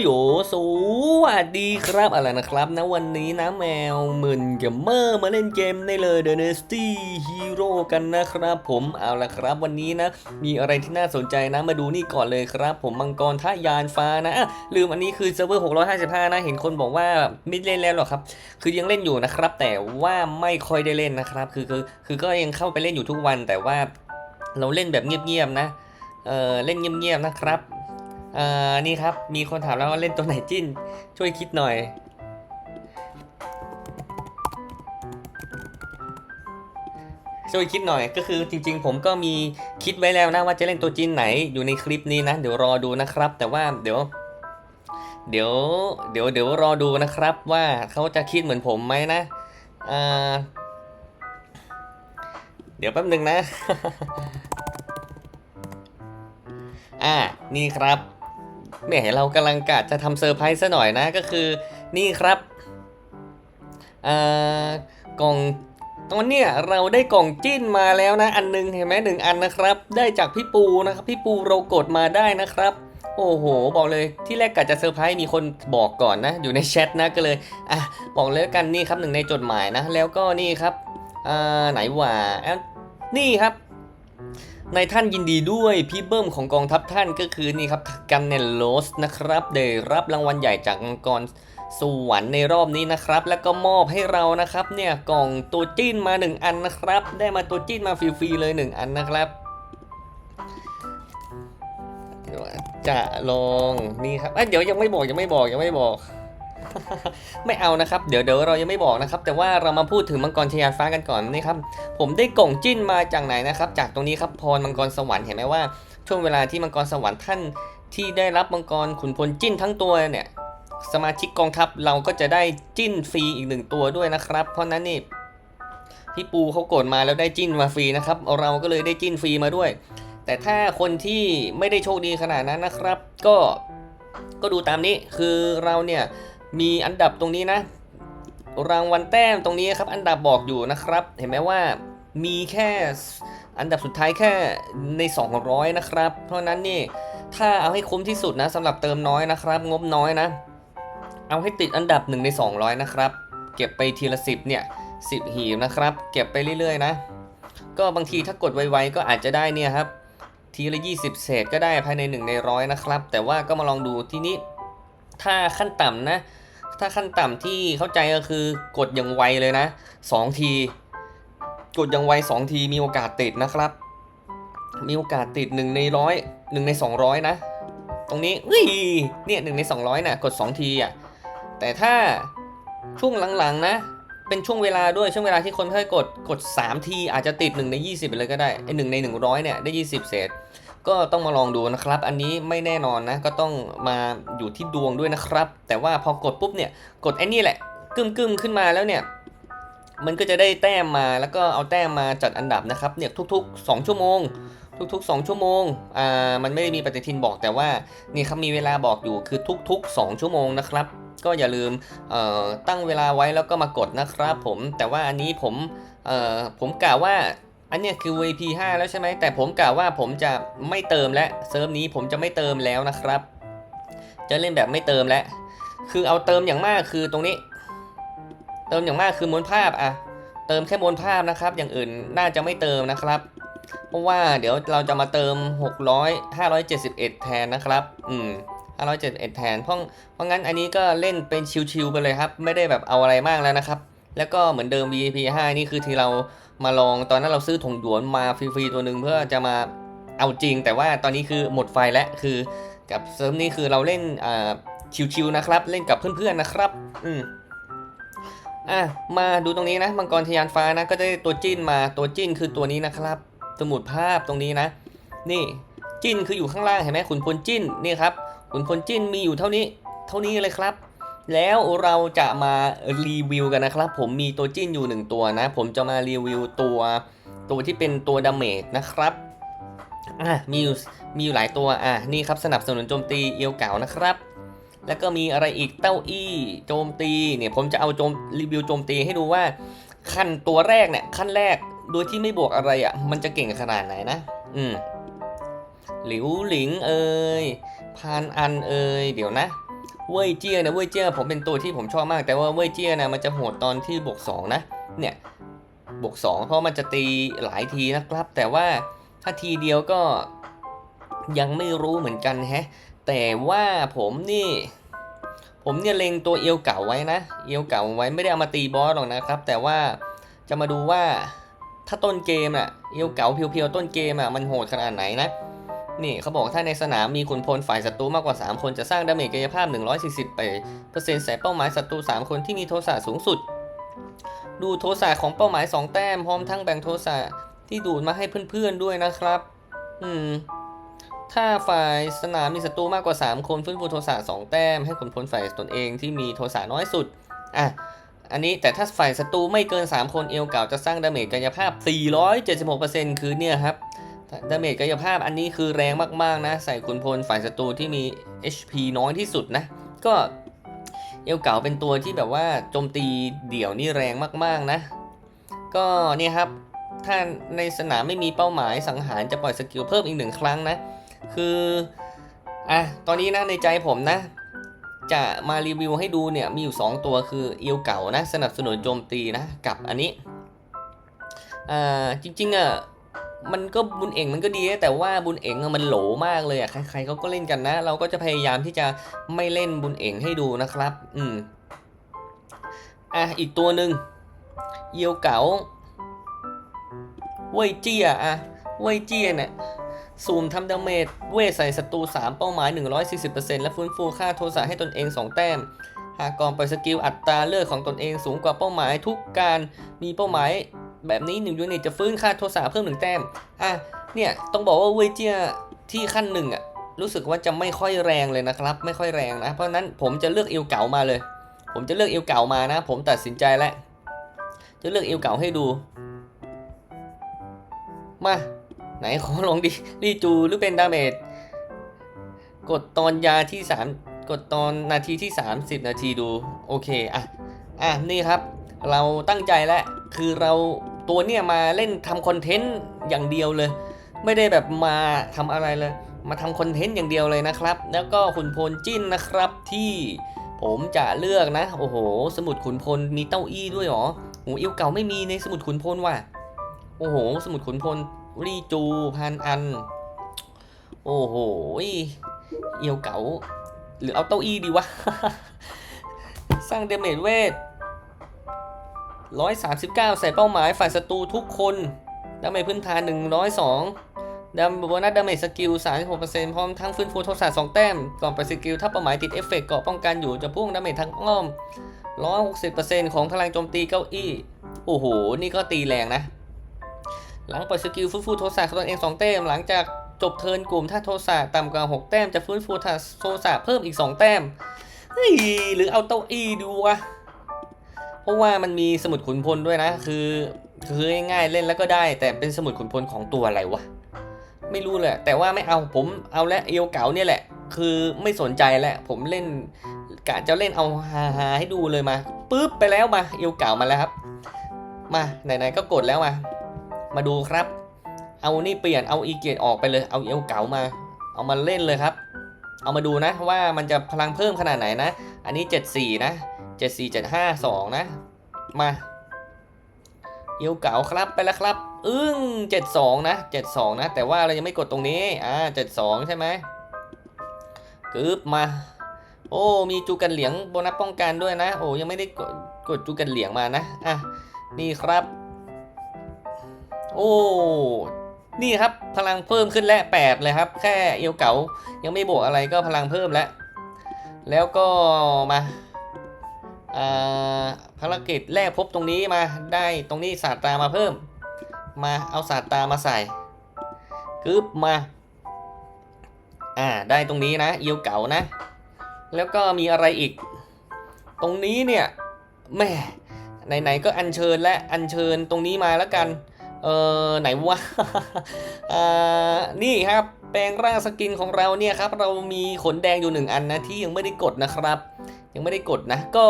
โยสวัสดีครับอะไรนะครับนะวันนี้นะแมวหมื่นเกมเมอร์มาเล่นเกมในเลย The Nasty Hero กันนะครับผมเอาละครับวันนี้นะ มีอะไรที่น่าสนใจนะมาดูนี่ก่อนเลยครับผมมังกรท่ายานฟ้านะลืมอันนี้คือเซิร์ฟเวอร์655 นะ เห็นคนบอกว่าไม่เล่นแล้วหรอครับ คือยังเล่นอยู่นะครับ แต่ว่าไม่ค่อยได้เล่นนะครับคือคือคือก็ยังเข้าไปเล่นอยู่ทุกวัน แต่ว่าเราเล่นแบบเงียบๆนะเออเล่นเงียบๆนะครับ อ่านี่ครับ มีคนถามแล้วว่าเล่นตัวไหนจิ้น ช่วยคิดหน่อย ช่วยคิดหน่อย ก็คือจริง ๆ ผมก็มีคิดไว้แล้วนะว่าจะเล่นตัวจิ้นไหนอยู่ในคลิปนี้นะ เดี๋ยวรอดูนะครับ แต่ว่าเดี๋ยวเดี๋ยวเดี๋ยวเดี๋ยวรอดูนะครับว่าเขาจะคิดเหมือนผมไหมนะอ่าเดี๋ยวแป๊บหนึ่งนะ อ่า นี่ครับ แหมเรากำลังกะจะทำเซอร์ไพรส์ซะหน่อยนะก็คือนี่ครับกล่องตอนเนี้ยเราได้กล่องจิ้นมาแล้วนะ อันหนึงเห็นไหมหนึ่งอันนะครับ ได้จากพี่ปูนะครับพี่ปูเรากดมาได้นะครับ โอ้โห บอกเลยที่แรกกะจะเซอร์ไพรส์มีคนบอกก่อนนะ อยู่ในแชทนะก็เลยอะบอกเลยกันนี่ครับหนึ่งในจดหมายนะ แล้วก็นี่ครับอ่าไหนว่านี่ครับ ในท่านยินดีด้วยพี่เบิ้มของกองทัพท่านก็คือนี่ครับกันเนลโลสนะครับได้รับรางวัลใหญ่จากองค์กรสวรรค์ในรอบนี้นะครับ แล้วก็มอบให้เรานะครับเนี่ยกล่องตัวจิ้นมา 1 อันนะครับ ได้มาตัวจิ้นมาฟรีๆเลย 1 อันนะครับจะลองนี่ครับเอ้ยเดี๋ยวยังไม่บอกยังไม่บอกยังไม่บอก ไม่เอานะครับ เดี๋ยวเดี๋ยวเรายังไม่บอกนะครับ แต่ว่าเรามาพูดถึงมังกรชยานฟ้ากันก่อนนี่ครับ ผมได้กล่องจิ้นมาจากไหนนะครับ จากตรงนี้ครับพรมังกรสวรรค์เห็นไหมว่า ช่วงเวลาที่มังกรสวรรค์ท่าน ที่ได้รับมังกรขุนพลจิ้นทั้งตัวเนี่ยสมาชิกกองทัพเราก็จะได้จิ้นฟรีอีกหนึ่งตัวด้วยนะครับ เพราะนั้นนี่พี่ปูเขากดมาแล้วได้จิ้นมาฟรีนะครับ เราก็เลยได้จิ้นฟรีมาด้วย แต่ถ้าคนที่ไม่ได้โชคดีขนาดนั้นนะครับ ก็ก็ดูตามนี้คือเราเนี่ย มีอันดับตรงนี้นะ รางวัลแต้มตรงนี้ครับ อันดับบอกอยู่นะครับ เห็นไหมว่ามีแค่อันดับสุดท้ายแค่ใน 200 นะครับ เพราะนั้นนี่ถ้าเอาให้คุ้มที่สุดนะสำหรับเติมน้อยนะครับ งบน้อยนะ เอาให้ติดอันดับ1ใน 200 นะครับ เก็บไปทีละ 10 เนี่ย 10 หีบนะครับ เก็บไปเรื่อยๆนะ ก็บางทีถ้ากดไวๆก็อาจจะได้เนี่ยครับ ทีละ 20 เศษก็ได้ภายใน 1 ในร้อยนะครับ แต่ว่าก็มาลองดูที่นี้ถ้าขั้นต่ำนะ ถ้าขั้นต่ำที่เข้าใจก็คือกดอย่างไวเลยนะ 2 ที กดอย่างไว 2 ทีมีโอกาสติดนะครับ มีโอกาสติด 1 ในร้อย1ใน 200 นะ ตรงนี้เฮ้ยเนี่ย1ใน 200นะกด 2 ทีอะแต่ถ้าช่วงหลังๆนะ เป็นช่วงเวลาด้วยช่วงเวลาที่คนค่อยกดกด 3 ทีอาจจะติด 1 ใน 20ไปเลยก็ได้ไอหนึ่งใน 100เนี่ยได้ 20 เศษ ก็ต้องมาลองดูนะครับ อันนี้ไม่แน่นอนนะ ก็ต้องมาอยู่ที่ดวงด้วยนะครับ แต่ว่าพอกดปุ๊บเนี่ย กดไอ้นี่แหละกึมกึมขึ้นมาแล้วเนี่ย มันก็จะได้แต้มมาแล้วก็เอาแต้มมาจัดอันดับนะครับ เนี่ยทุก ๆ 2 ชั่วโมง ทุก ๆ 2 ชั่วโมง อ่า มันไม่ได้มีปฏิทินบอกแต่ว่า นี่ครับมีเวลาบอกอยู่คือทุก ๆ 2 ชั่วโมงนะครับก็อย่าลืมตั้งเวลาไว้แล้วก็มากดนะครับผมแต่ว่าอันนี้ผมผมกล่าวว่า อันเนี้ยคือ VP 5แล้วใช่ไหมแต่ผมกล่าวว่าผมจะไม่เติมและเซิร์ฟนี้ผมจะไม่เติมแล้วนะครับ จะเล่นแบบไม่เติมแล้วคือเอาเติมอย่างมากคือตรงนี้ เติมอย่างมากคือม้วนภาพอะเติมแค่ม้วนภาพนะครับ อย่างอื่นน่าจะไม่เติมนะครับ เพราะว่าเดี๋ยวเราจะมาเติม 600 571 แทนนะครับ อืม571 แทนเพราะเพราะงั้นอันนี้ก็เล่นเป็นชิวๆไปเลยครับ ไม่ได้แบบเอาอะไรมากแล้วนะครับ แล้วก็เหมือนเดิม VIP 5นี่คือที่เรา มาลองตอนนั้นเราซื้อถงหยวนมาฟรีๆตัวหนึ่งเพื่อจะมาเอาจริง แต่ว่าตอนนี้คือหมดไฟแล้วคือกับเซิร์ฟนี้คือเราเล่นอ่าชิวๆนะครับ เล่นกับเพื่อนๆนะครับ อืมอะมาดูตรงนี้นะมังกรทยานฟ้านะก็ได้ตัวจิ้นมาตัวจิ้นคือตัวนี้นะครับ สมุดภาพตรงนี้นะ นี่จิ้นคืออยู่ข้างล่างเห็นไหมขุนพลจิ้นนี่ครับขุนพลจิ้นมีอยู่เท่านี้ เท่านี้เลยครับ แล้วเราจะมารีวิวกันนะครับ ผมมีตัวจิ้นอยู่หนึ่งตัวนะ ผมจะมารีวิวตัวตัวที่เป็นตัวดาเมจนะครับอะมีอยู่มีอยู่หลายตัวอะนี่ครับสนับสนุนโจมตีเอียวเก่านะครับ แล้วก็มีอะไรอีกเต้าอี้โจมตีเนี่ยผมจะเอาโจมรีวิวโจมตีให้ดูว่าขั้นตัวแรกเนี่ยขั้นแรกโดยที่ไม่บวกอะไรอะ่ะ มันจะเก่งขนาดไหนนะ อืมหลิวหลิงเอ่ยพานอันเอ่ยเดี๋ยวนะ เว่ยเจี้ยนะเว่ยเจี้ยผมเป็นตัวที่ผมชอบมาก แต่ว่าเว่ยเจี้ยนะมันจะโหดตอนที่บวกสองนะเนี่ยบวกสองเพราะมันจะตีหลายทีนะครับ แต่ว่าถ้าทีเดียวก็ยังไม่รู้เหมือนกันแฮะ แต่ว่าผมนี่ ผมเนี่ยเล็งตัวเอวเก่าไว้นะ เอวเก่าไว้ไม่ได้เอามาตีบอสหรอกนะครับ แต่ว่าจะมาดูว่าถ้าต้นเกมอะเอวเก่าเพียวๆต้นเกมอะมันโหดขนาดไหนนะ นี่เขาบอกถ้าในสนามมีขุนพลฝ่ายศัตรูมากกว่า 3 คนจะสร้างดาเมจกายภาพ 140ไปเปอร์เซ็นต์ใส่เป้าหมายศัตรู3 คนที่มีโทสะสูงสุด ดูโทสะของเป้าหมาย 2 แต้มพร้อมทั้งแบ่งโทสะที่ดูดมาให้เพื่อนๆด้วยนะครับ อืม ถ้าฝ่ายสนามมีศัตรูมากกว่า 3 คนฟื้นฟูโทสะ2แต้มให้ขุนพลฝ่ายตนเองที่มีโทสะน้อยสุด อะอันนี้แต่ถ้าฝ่ายศัตรูไม่เกิน 3 คนเอลเก่าจะสร้างดาเมจกายภาพ 476%คือเนี่ยครับ ดาเมจกายภาพอันนี้คือแรงมากๆนะ ใส่ขุนพลฝ่ายศัตรูที่มี HP น้อยที่สุดนะ ก็เอลเก่าเป็นตัวที่แบบว่าโจมตีเดี่ยวนี่แรงมากๆนะ ก็เนี่ยครับ ถ้าในสนามไม่มีเป้าหมายสังหารจะปล่อยสกิลเพิ่มอีกหนึ่งครั้งนะ คืออะตอนนี้นะในใจผมนะ จะมารีวิวให้ดูเนี่ยมีอยู่ 2 ตัวคือเอลเก่านะ สนับสนุนโจมตีนะกับอันนี้อ่าจริงๆอะ มันก็บุญเอ๋งมันก็ดี แต่ว่าบุญเอ๋งมันโหลมากเลยอะใครๆเขาก็เล่นกันนะ เราก็จะพยายามที่จะไม่เล่นบุญเอ๋งให้ดูนะครับ อืมอะอีกตัวหนึ่งเยียวเก๋าเว่ยเจียอะเว่ยเจียเนี่ยซูมทำดาเมจเวทใส่ศัตรู 3 เป้าหมาย 140%และฟื้นฟูค่าโทสะให้ตนเอง 2 แต้ม หากก่อนปล่อยสกิลอัตราเลือดของตนเองสูงกว่าเป้าหมายทุกการมีเป้าหมาย แบบนี้1ยูนิตจะฟื้นค่าโทสะเพิ่มหนึ่งแต้ม อะ เนี่ย ต้องบอกว่าเวเจียที่ขั้นหนึ่งอะ รู้สึกว่าจะไม่ค่อยแรงเลยนะครับ ไม่ค่อยแรงนะ เพราะนั้นผมจะเลือกเอวเก่ามาเลย ผมจะเลือกเอวเก่ามานะ ผมตัดสินใจแล้ว จะเลือกเอวเก่าให้ดู มา ไหนขอลองดิ รีจูหรือเป็นดาเมจ กดตอนยาที่ 3 กดตอนนาทีที่ 30 นาทีดู โอเค อะ อะ นี่ครับ เราตั้งใจแล้วคือเรา ตัวเนี่ยมาเล่นทำคอนเทนต์อย่างเดียวเลย ไม่ได้แบบมาทำอะไรเลย มาทำคอนเทนต์อย่างเดียวเลยนะครับ แล้วก็ขุนพลจิ้นนะครับที่ผมจะเลือกนะ โอ้โห สมุดขุนพลมีเต้าอี้ด้วยหรอโหอิวเก่าไม่มีในสมุดขุนพลว่ะ โอ้โห สมุดขุนพลรีจูพันอัน โอ้โห เอียวเก่า หรือเอาเต้าอี้ดีวะ สร้างเดเมจเวท 139 ใส่เป้าหมายฝ่ายศัตรูทุกคนดาเมจพื้นฐาน 102ดามโบนัสดาเมจสกิล 36%พร้อมทั้งฟื้นฟูโทสะ2แต้มก่อนไปสกิลถ้าเป้าหมายติดเอฟเฟกต์เกาะป้องกันอยู่จะพุ่งดาเมจทั้งอ้อม 160%ของพลังโจมตีเก้าอี้ โอ้โห นี่ก็ตีแรงนะ หลังปล่อยสกิลฟื้นฟูโทสะของตนเอง2แต้ม หลังจากจบเทิร์นกลุ่มถ้าโทสะต่ำกว่า 6 แต้มจะฟื้นฟูโทสะเพิ่มอีก 2 แต้มเฮ้ยหรือเอาเต้าอี้ดูวะ เพราะว่ามันมีสมุดขุนพลด้วยนะ คือคือง่ายๆเล่นแล้วก็ได้ แต่เป็นสมุดขุนพลของตัวอะไรวะไม่รู้เลยแต่ว่าไม่เอาผมเอาและเอวเก๋าเนี่ยแหละ คือไม่สนใจแล้วผมเล่นกะจะเล่นเอาฮาฮาให้ดูเลยมาปึ๊บไปแล้วมาเอวเก๋ามาแล้วครับ มาไหนๆก็กดแล้วมา มาดูครับ เอานี่เปลี่ยนเอาอีเกียรออกไปเลยเอาเอวเก๋ามา เอามาเล่นเลยครับ เอามาดูนะว่ามันจะพลังเพิ่มขนาดไหนนะ อันนี้ 74 นะ 74 75 2นะ มาเอียวเก๋าครับไปแล้วครับ อึ้ง72นะ72นะ แต่ว่าเรายังไม่กดตรงนี้ อ่า72ใช่ไหมกึบมา โอ้ มีจูกันเหลียงโบนัสป้องกันด้วยนะ โอ้ยังไม่ได้กดกดจูกันเหลียงมานะ อะ นี่ครับ โอ้นี่ครับพลังเพิ่มขึ้นแล้ว8เลยครับ แค่เอียวเก๋ายังไม่บวกอะไรก็พลังเพิ่มแล้ว แล้วก็มา ภารกิจแรกพบตรงนี้มาได้ตรงนี้ศาสตรามาเพิ่ม มาเอาศาสตรามาใส่กึบมาอ่าได้ตรงนี้นะเอียวเก่านะ แล้วก็มีอะไรอีก ตรงนี้เนี่ยแม่ไหนๆก็อัญเชิญและอัญเชิญตรงนี้มาแล้วกัน เออไหนวะอ่านี่ครับแปลงร่างสกินของเราเนี่ยครับ เรามีขนแดงอยู่หนึ่งอันนะที่ยังไม่ได้กดนะครับ ยังไม่ได้กดนะ ก็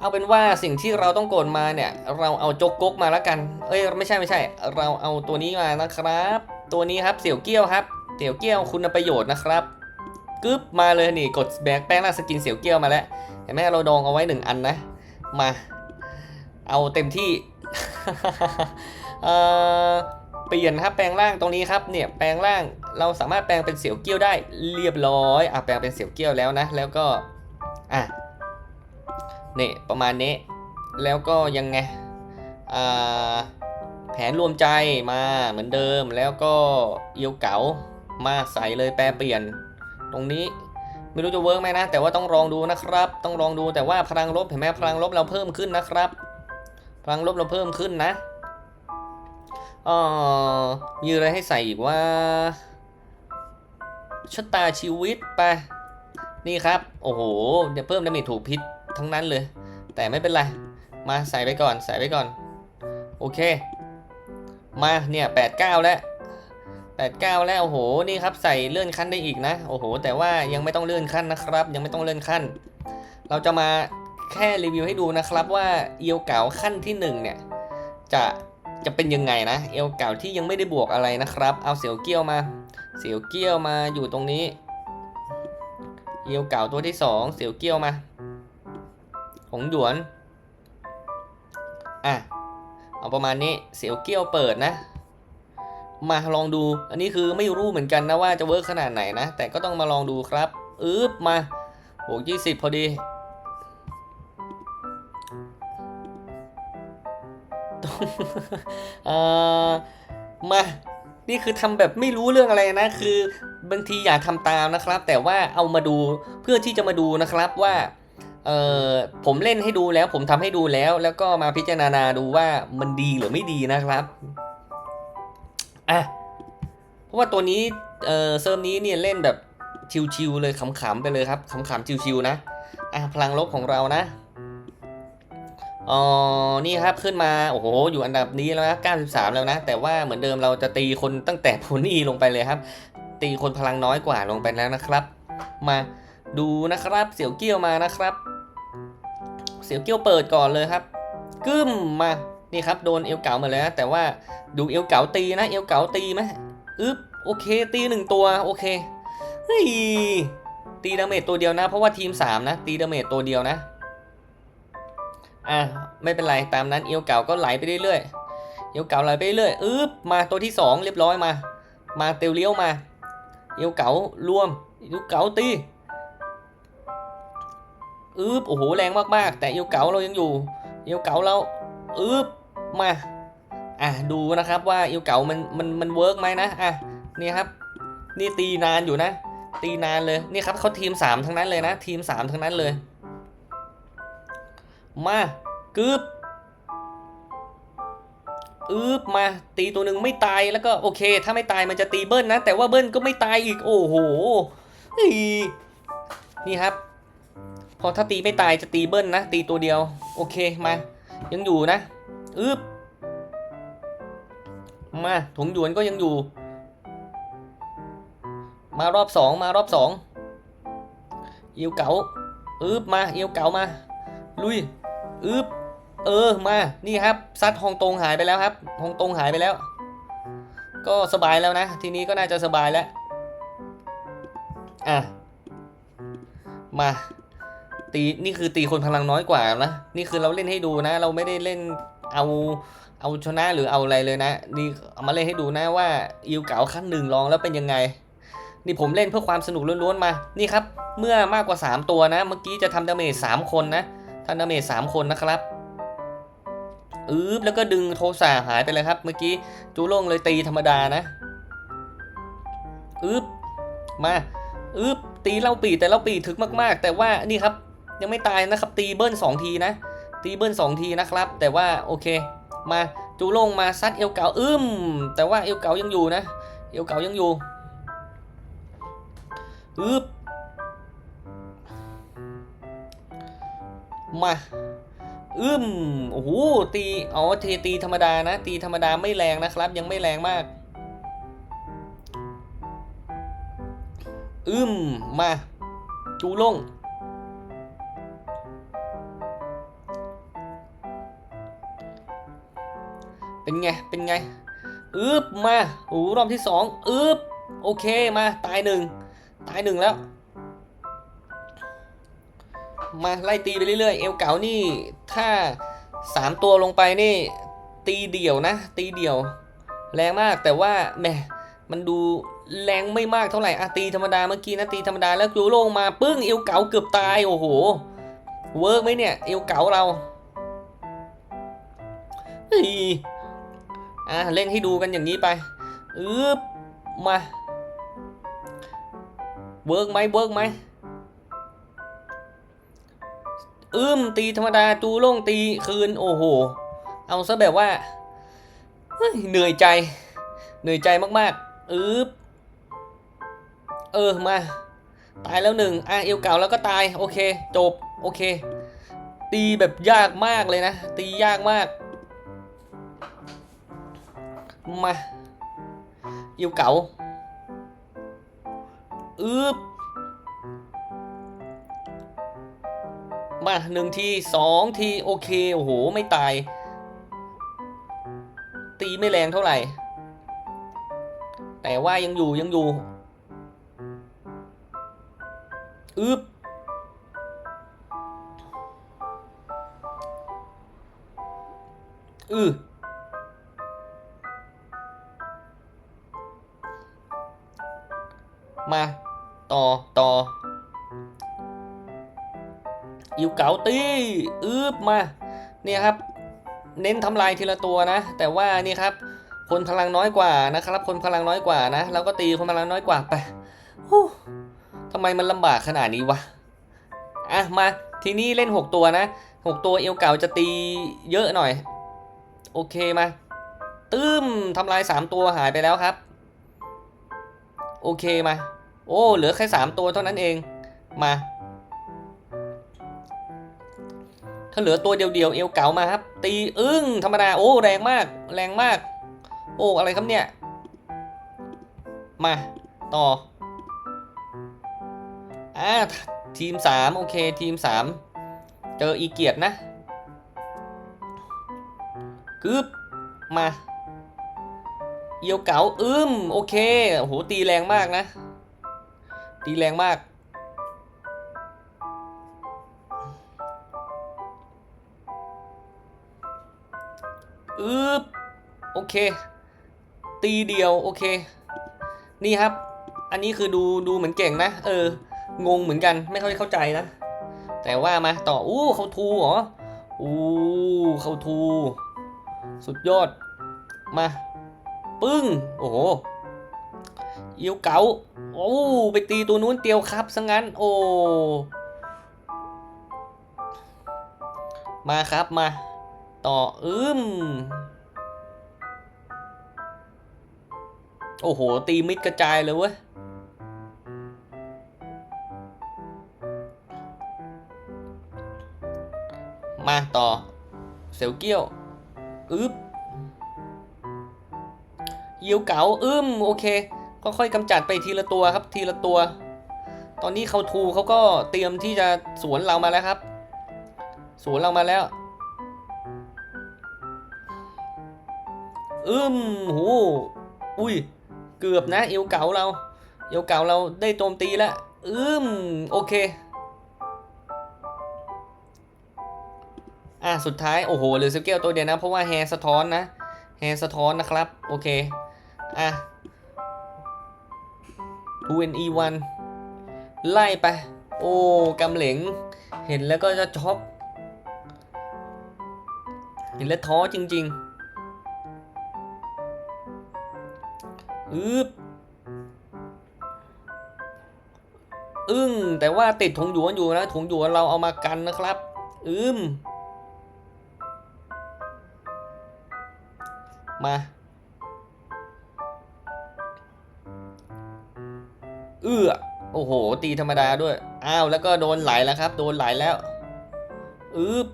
เอาเป็นว่าสิ่งที่เราต้องกดมาเนี่ย เราเอาจกกกมาแล้วกัน เอ้ยไม่ใช่ไม่ใช่ เราเอาตัวนี้มานะครับ ตัวนี้ครับเสี่ยวเกี้ยวครับเสี่ยวเกี้ยวคุณประโยชน์นะครับกึ๊บมาเลยนี่กดแบกแป้งร่างสกินเสี่ยวเกี้ยวมาแล้วเห็นไหมเราดองเอาไว้หนึ่งอันนะมา เอาเต็มที่เอ่อเปลี่ยนครับแปลงร่างตรงนี้ครับเนี่ยแปลงร่างเราสามารถแปลงเป็นเสี่ยวเกี้ยวได้เรียบร้อยอะแปลงเป็นเสี่ยวเกี้ยวแล้วนะ แล้วก็อะ นี่ประมาณนี้ แล้วก็ยังไงแผนรวมใจมาเหมือนเดิม แล้วก็เอียวเก๋ามาใส่เลยแปลเปลี่ยน ตรงนี้ไม่รู้จะเวิร์กไหมนะ แต่ว่าต้องลองดูนะครับ ต้องลองดูแต่ว่าพลังลบเห็นไหมพลังลบเราเพิ่มขึ้นนะครับ พลังลบเราเพิ่มขึ้นนะออมีอะไรให้ใส่อีกว่าชะตาชีวิตไป นี่ครับ โอ้โหเดี๋ยวเพิ่มดาเมจถูกพิษ ทั้งนั้นเลย แต่ไม่เป็นไร มาใส่ไปก่อนใส่ไปก่อน โอเค มาเนี่ยแปดเก้าแล้วแปดเก้าแล้วโอ้โหนี่ครับใส่เลื่อนขั้นได้อีกนะโอ้โห แต่ว่ายังไม่ต้องเลื่อนขั้นนะครับ ยังไม่ต้องเลื่อนขั้น เราจะมาแค่รีวิวให้ดูนะครับว่าเอียวเก่าขั้นที่หนึ่งเนี่ยจะจะเป็นยังไงนะเอวเก่าที่ยังไม่ได้บวกอะไรนะครับ เอาเสียวเกี้ยวมา เสียวเกี้ยวมาอยู่ตรงนี้ เอวเก่าตัวที่สองเสียวเกี้ยวมา งหยวน อะ เอาประมาณนี้ เสียวเกี้ยวเปิดนะ มาลองดู อันนี้คือไม่รู้เหมือนกันนะว่าจะเวิร์กขนาดไหนนะ แต่ก็ต้องมาลองดูครับ อึ๊บมาบวก20พอดีเอ่อมา นี่คือทำแบบไม่รู้เรื่องอะไรนะ คือบางทีอยากทำตามนะครับ แต่ว่าเอามาดูเพื่อที่จะมาดูนะครับว่า เออผมเล่นให้ดูแล้วผมทำให้ดูแล้ว แล้วก็มาพิจารณาดูว่ามันดีหรือไม่ดีนะครับอะเพราะว่าตัวนี้เออเซิร์ฟนี้เนี่ยเล่นแบบชิวๆเลยขำๆไปเลยครับขำๆชิวๆนะอะพลังลบของเรานะอ๋อนี่ครับขึ้นมาโอ้โหอยู่อันดับนี้แล้วนะ93 แล้วนะ แต่ว่าเหมือนเดิมเราจะตีคนตั้งแต่โพนี่ลงไปเลยครับ ตีคนพลังน้อยกว่าลงไปแล้วนะครับ มาดูนะครับ เสี่ยวเกี้ยวมานะครับ เสี่ยวเกี้ยวเปิดก่อนเลยครับกึ้มมานี่ครับโดนเอวเก๋ามาเลยนะแต่ว่าดูเอวเก๋าตีนะ เอวเก๋าตีไหมอึ๊บโอเค ตีหนึ่งตัวโอเคเฮ้ยตีดาเมจตัวเดียวนะ เพราะว่าทีม 3 นะ ตีดาเมจตัวเดียวนะอะไม่เป็นไรตามนั้นเอวเก่าก็ไหลไปเรื่อยๆเอวเก่าไหลไปเรื่อยอึ๊บมาตัวที่สองเรียบร้อยมา มาเตียวเลี้ยวมาเอวเก่ารวมเอวเก่าตี อึ๊บโอ้โหแรงมากๆ แต่เอวเก่าเรายังอยู่ เอวเก่าเราอึ๊บมาอะดูนะครับว่าเอวเก่ามันมันมันเวิร์กไหมนะอะนี่ครับ นี่ตีนานอยู่นะ ตีนานเลยนี่ครับเขาทีม 3 ทั้งนั้นเลยนะ ทีม 3 ทั้งนั้นเลย มากึบอึบมาตีตัวหนึ่งไม่ตายแล้วก็โอเค ถ้าไม่ตายมันจะตีเบิ้ลนะ แต่ว่าเบิ้ลก็ไม่ตายอีกโอ้โหนี่ครับ อถ้าตีไม่ตายจะตีเบิ้ลนะ ตีตัวเดียว โอเคมา ยังอยู่นะอึบมาถงหยวนก็ยังอยู่ มารอบสองมารอบสองเอีวเก๋าอึบมาเอีวเก๋ามา ลุยอึบเออมานี่ครับซัดฮองตงหายไปแล้วครับฮองตงหายไปแล้ว ก็สบายแล้วนะ ทีนี้ก็น่าจะสบายแล้วอะมา ตีนี่คือตีคนพลังน้อยกว่านะนี่คือเราเล่นให้ดูนะ เราไม่ได้เล่นเอาเอาชนะหรือเอาอะไรเลยนะ นี่เอามาเล่นให้ดูนะว่าอิวเก๋าขั้นหนึ่งลองแล้วเป็นยังไง นี่ผมเล่นเพื่อความสนุกล้วนๆมา นี่ครับ เมื่อมากกว่า 3 ตัวนะ เมื่อกี้จะทำดาเมจ3คนนะทำดาเมจ3คนนะครับอืบแล้วก็ดึงโทสาหายไปเลยครับ เมื่อกี้จูโล่งเลยตีธรรมดานะอืบมาอืบตีเล่าปีแต่เล่าปีถึกมาก ๆ แต่ว่านี่ครับ ยังไม่ตายนะครับ ตีเบิ้ลสองทีนะ ตีเบิ้ลสองทีนะครับ แต่ว่าโอเค มาจูโล่งมาซัดเอวเก่าอึมแต่ว่าเอวเก่ายังอยู่นะ เอวเก่ายังอยู่อึบมาอึมโอ้โหตีอ๋อเทตีธรรมดานะ ตีธรรมดาไม่แรงนะครับ ยังไม่แรงมากอึมมาจูลง เป็นไง เป็นไงอึบมาโอ้รอบที่สองอึบโอเคมา ตายหนึ่งตายหนึ่งแล้ว มาไล่ตีไปเรื่อยๆ เอวเก๋านี่ ถ้าสามตัวลงไปนี่ ตีเดี่ยวนะ ตีเดี่ยว แรงมากแต่ว่าแหมมันดูแรงไม่มากเท่าไหร่อะตีธรรมดาเมื่อกี้นะตีธรรมดาแล้วจูโลงมาปึ้งเอวเก๋าเกือบตายโอ้โหเวิร์กไหมเนี่ยเอวเก๋าเราเฮ้ย อะเล่นให้ดูกันอย่างนี้ไปอึบมาเวิร์กไหมเวิร์กไหมอืมตีธรรมดาจูโล่งตีคืนโอ้โห เอาซะแบบว่าเหนื่อยใจ เหนื่อยใจมากๆอึบเออมา ตายแล้วหนึ่งอะเอวเก่าแล้วก็ตาย โอเค จบ โอเค ตีแบบยากมากเลยนะ ตียากมาก มาเอวเก่าอึบมาหนึ่งทีสองทีโอเค โอ้โห ไม่ตาย ตีไม่แรงเท่าไหร่ แต่ว่ายังอยู่ยังอยู่อึบอือาตีอึบมาเนี่ยครับเน้นทำลายทีละตัวนะ แต่ว่านี่ครับ คนพลังน้อยกว่านะครับ คนพลังน้อยกว่านะเราก็ตีคนพลังน้อยกว่าไปฮู้ทำไมมันลำบากขนาดนี้วะอะมาทีนี้เล่น 6 ตัวนะ 6 ตัวเอวเก่าจะตีเยอะหน่อย โอเคมาตื้มทำลาย 3 ตัวหายไปแล้วครับ โอเคมา โอ้เหลือแค่ 3 ตัวเท่านั้นเองมา ถ้าเหลือตัวเดียวๆเอวเก๋ามาครับ ตีอึ้งธรรมดาโอ้แรงมาก แรงมาก โอ้อะไรครับเนี่ย มาต่ออ่าทีม 3 โอเคทีม 3 เจออีเกียรตินะกึบมาเอียวเก๋าอึมโอเคโอ้โหตีแรงมากนะ ตีแรงมาก อึบโอเค ตีเดียวโอเค นี่ครับ อันนี้คือดูดูเหมือนเก่งนะ เออ งงเหมือนกันไม่ค่อยเข้าใจนะ แต่ว่ามาต่อ อู้เขาทูเหรอ อู้เขาทู สุดยอด มา ปึ้ง โอ้โหเอียวเก๋าโอ้ไปตีตัวนู้นเตียวครับซะงั้น โอ้ มาครับมา ต่ออืมโอ้โห ตีมิดกระจายเลยเว้ย มาต่อ เซลเกี้ยว อึบเยียวเก๋าอึมโอเค ก็ค่อยกำจัดไปทีละตัวครับ ทีละตัว ตอนนี้เขาทูเขาก็เตรียมที่จะสวนเรามาแล้วครับ สวนเรามาแล้ว อึมโหอุ้ย เกือบนะเอวเก่าเรา เอวเก่าเราได้โจมตีแล้วอึมโอเค อะสุดท้าย โอ้โหเหลือสเกลตัวเดียวนะ เพราะว่าแฮร์สะท้อนนะ แฮร์สะท้อนนะครับ โอเค อะ 2NE 1 ไล่ไป โอ้กำเหลงเห็นแล้วก็จะช็อกเห็นแล้วท้อจริง ๆ อึบอึ้งแต่ว่าติดถุงหยวนอยู่นะถุงหยวนเราเอามากันนะครับอืมมาเอื้อโอ้โห ตีธรรมดาด้วย อ้าว แล้วก็โดนไหลแล้วครับ โดนไหลแล้ว อึบ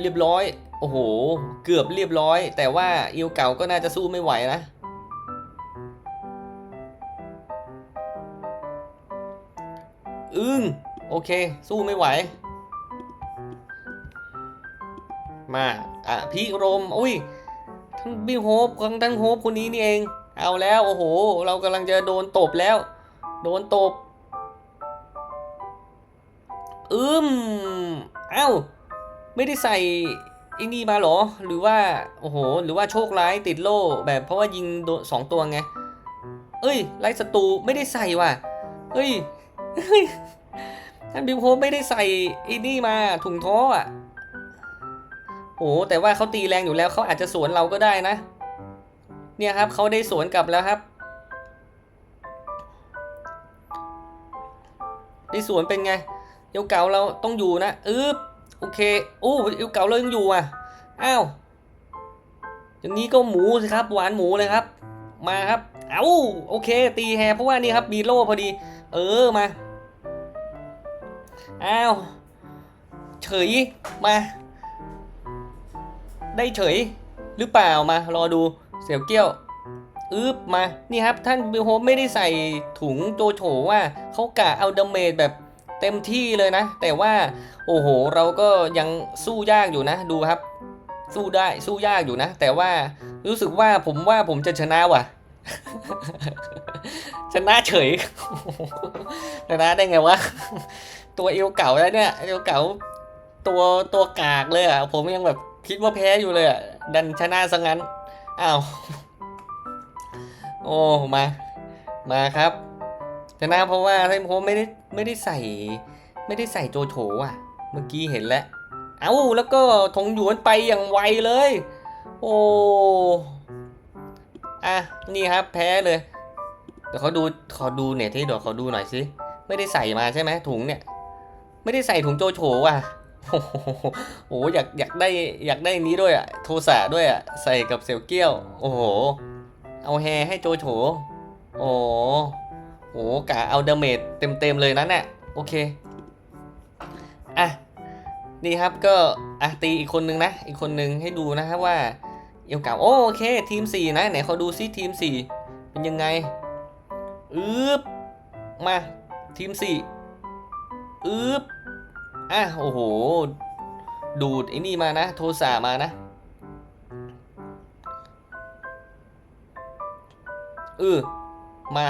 เรียบร้อย โอ้โห เกือบเรียบร้อย แต่ว่าอิวเก่าก็น่าจะสู้ไม่ไหวนะ อึ้งโอเค สู้ไม่ไหว มาอะพี่โรม อุ้ย ทั้งพี่โฮปทั้งทั้งโฮปคนนี้นี่เอง เอาแล้ว โอ้โห เรากำลังจะโดนตบแล้ว โดนตบ อืม เอ้า ไม่ได้ใส่ไอ้นี่มาหรอ หรือว่าโอ้โห หรือว่าโชคร้ายติดโล่แบบเพราะว่ายิงสองตัวไง เอ้ยไล่ศัตรูไม่ได้ใส่ว่ะเฮ้ยท่านบิวโฮไม่ได้ใส่ไอ้นี่มาถุงท้ออะโอ้แต่ว่าเขาตีแรงอยู่แล้วเขาอาจจะสวนเราก็ได้นะ เนี่ยครับเขาได้สวนกลับแล้วครับ ได้สวนเป็นไงเอวเก่าเราต้องอยู่นะอึ๊บ เคโอ้เอวเก่าเรายังอยู่อะอ้าวอย่างนี้ก็หมูสิครับหวานหมูเลยครับ มาครับ เอ้าโอเค ตีแฮเพราะว่านี่ครับมีโล่พอดี เออมาอ้าวเฉยมา ได้เฉยหรือเปล่ามารอดูเสี่ยวเกี้ยวอึบมา นี่ครับท่านบิลโฮไม่ได้ใส่ถุงโจโฉว่าเขากะเอาดาเมจแบบ ต็มที่เลยนะ แต่ว่าโอ้โหเราก็ยังสู้ยากอยู่นะ ดูครับ สู้ได้สู้ยากอยู่นะ แต่ว่ารู้สึกว่าผมว่าผมจะชนะว่ะ ชนะเฉยชนะได้ไงวะตัวเอวเก่าแล้วเนี่ยเอวเก่าตัวตัวกากเลยอะผมยังแบบคิดว่าแพ้อยู่เลยอะดันชนะซะงั้นอ้าวโอ้มามาครับ ชนะเพราะว่าท่านผมไม่ได้ไม่ได้ใส่ ไม่ได้ใส่โจโฉอะ เมื่อกี้เห็นแล้ว เอ้าแล้วก็ทงหยวนไปอย่างไวเลย โอ้อะนี่ครับแพ้เลยเดี๋ยวเขาดูขอดูเน็ตให้เดี๋ยวเขาดูหน่อยสิไม่ได้ใส่มาใช่ไหมถุงเนี่ย ไม่ได้ใส่ถุงโจโฉว่ะโอ้โหโอ้โหอยากอยากได้อยากได้นี้ด้วยอะโทสะด้วยอะใส่กับเซลเกี้ยว โอ้โห เอาแฮให้โจโฉโอ้ โหกะเอาเดาเมจเต็มเต็มๆเลยนั้นน่ะโอเค อะ นี่ครับก็อะตีอีกคนนึงนะ อีกคนนึงให้ดูนะครับว่าเอวเก่าโอโอเค ทีม 4 นะ ไหนเขาดูซิทีม 4 เป็นยังไงอึบมาทีม 4อึบอะโอ้โห ดูดไอ้นี่มานะ โทสามานะเออมา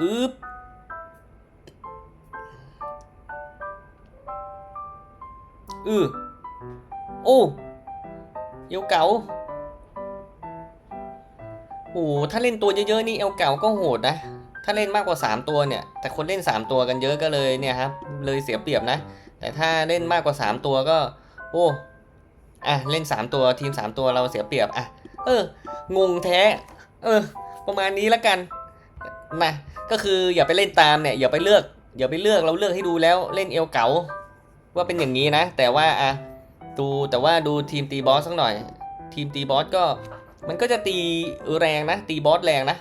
อึ๊บอือโอ้เอวเก๋าโอ้ถ้าเล่นตัวเยอะๆนี่เอวเก๋าก็โหดนะ ถ้าเล่นมากกว่า 3 ตัวเนี่ย แต่คนเล่น 3 ตัวกันเยอะก็เลยเนี่ยครับ เลยเสียเปรียบนะ แต่ถ้าเล่นมากกว่า 3 ตัวก็ โอ้อะเล่น 3 ตัวทีม 3 ตัวเราเสียเปรียบอะเออ งงแท้ เออ ประมาณนี้ละกัน นะก็คืออย่าไปเล่นตามเนี่ยอย่าไปเลือกอย่าไปเลือกเราเลือกให้ดูแล้วเล่นเอวเก๋าว่าเป็นอย่างนี้นะ แต่ว่าอะดูแต่ว่าดูทีมตีบอสสักหน่อย ทีมตีบอสก็มันก็จะตีแรงนะ ตีบอสแรงนะ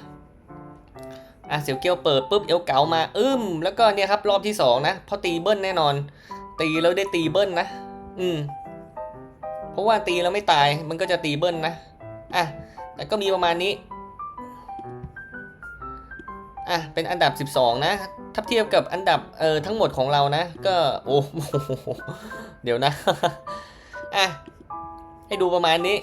อะเสียวเกียวเปิดปุ๊บเอวเก๋ามาอึ้มแล้วก็เนี่ยครับรอบที่สองนะเพราะตีเบิ้ลแน่นอน ตีแล้วได้ตีเบิ้ลนะ อืมเพราะว่าตีแล้วไม่ตายมันก็จะตีเบิ้ลนะอะแต่ก็มีประมาณนี้ อะเป็นอันดับ 12 นะถ้าเทียบกับอันดับเออทั้งหมดของเรานะ ก็โอ้โหเดี๋ยวนะอะให้ดูประมาณนี้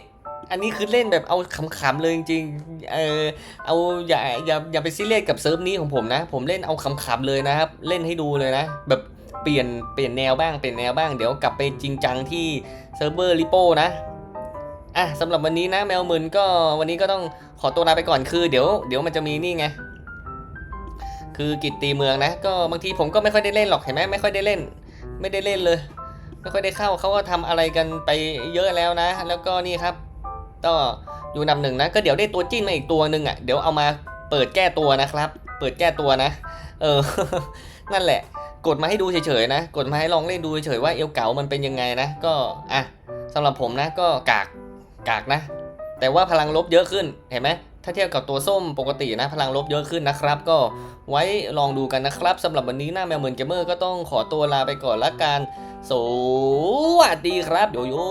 อันนี้คือเล่นแบบเอาขำๆเลยจริงๆเออเอาอย่าอย่าอย่าไปซีเรียสกับเซิร์ฟนี้ของผมนะ ผมเล่นเอาขำๆเลยนะครับ เล่นให้ดูเลยนะ แบบเปลี่ยนเปลี่ยนแนวบ้างเปลี่ยนแนวบ้างเดี๋ยวกลับไปจริงจังที่เซิร์ฟเวอร์ลิโป้นะอะสำหรับวันนี้นะแมวมึนก็วันนี้ก็ต้องขอตัวลาไปก่อนคือเดี๋ยวเดี๋ยวมันจะมีนี่ไง คือกิจตีเมืองนะ ก็บางทีผมก็ไม่ค่อยได้เล่นหรอกเห็นไหมไม่ค่อยได้เล่น ไม่ได้เล่นเลย ไม่ค่อยได้เข้าเขาก็ทำอะไรกันไปเยอะแล้วนะ แล้วก็นี่ครับก็อยู่นำหนึ่งนะ ก็เดี๋ยวได้ตัวจิ้นมาอีกตัวหนึ่งอะเดี๋ยวเอามาเปิดแก้ตัวนะครับ เปิดแก้ตัวนะ เออ นั่นแหละ กดมาให้ดูเฉยๆนะ กดมาให้ลองเล่นดูเฉยๆว่าเอวเก๋ามันเป็นยังไงนะ ก็อะสำหรับผมนะก็กากกากนะ แต่ว่าพลังลบเยอะขึ้นเห็นไหมถ้าเทียบกับตัวส้มปกตินะ พลังลบเยอะขึ้นนะครับ ก็ ไว้ลองดูกันนะครับสำหรับวันนี้หน้าแมวเหมือนเกมเมอร์ก็ต้องขอตัวลาไปก่อนละกันสวัสดีครับโยโย่